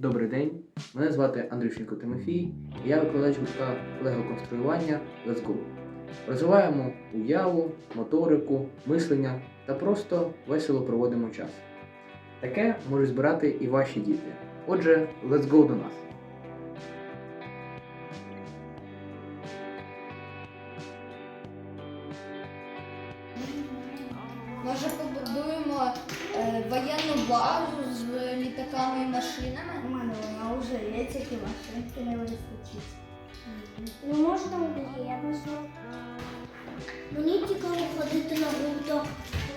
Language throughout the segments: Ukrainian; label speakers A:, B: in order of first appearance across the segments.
A: Добрий день, мене звати Андрющенко Тимофій, і я викладач гуртка лего-конструювання Let's Go. Розвиваємо уяву, моторику, мислення та просто весело проводимо час. Таке можуть збирати і ваші діти. Отже, let's go до нас!
B: Може побудуємо е, воєнну базу з літаками і машинами?
C: У мене вона вже є, тільки машинки не вистачить.
D: Ну, можна об'єднатися. Мені цікаво ходити на гурток.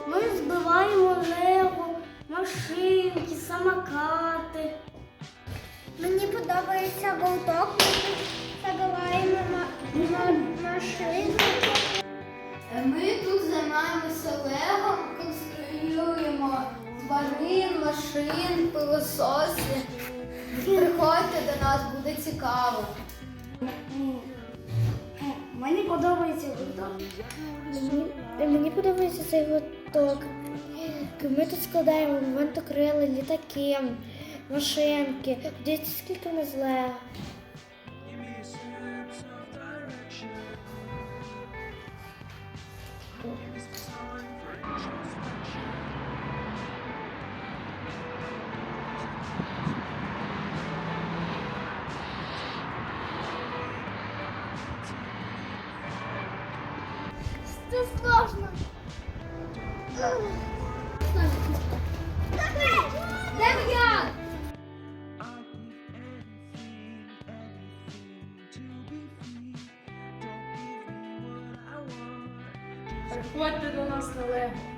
D: Ми збиваємо лего, машинки, самокати. Мені подобається гурток. Ми забиваємо ма- ма- машини.
B: Ми тут займаємося лего, машин, пилососи. Приходьте до нас, буде цікаво.
C: Мені подобається гурток.
D: Мені, мені подобається цей гурток. Ми тут складаємо винтокрили, літаки, машинки. Дивіться, скільки в нас лего. Это сложно.
B: Давай! Демьян! Приходьте до нас на лего.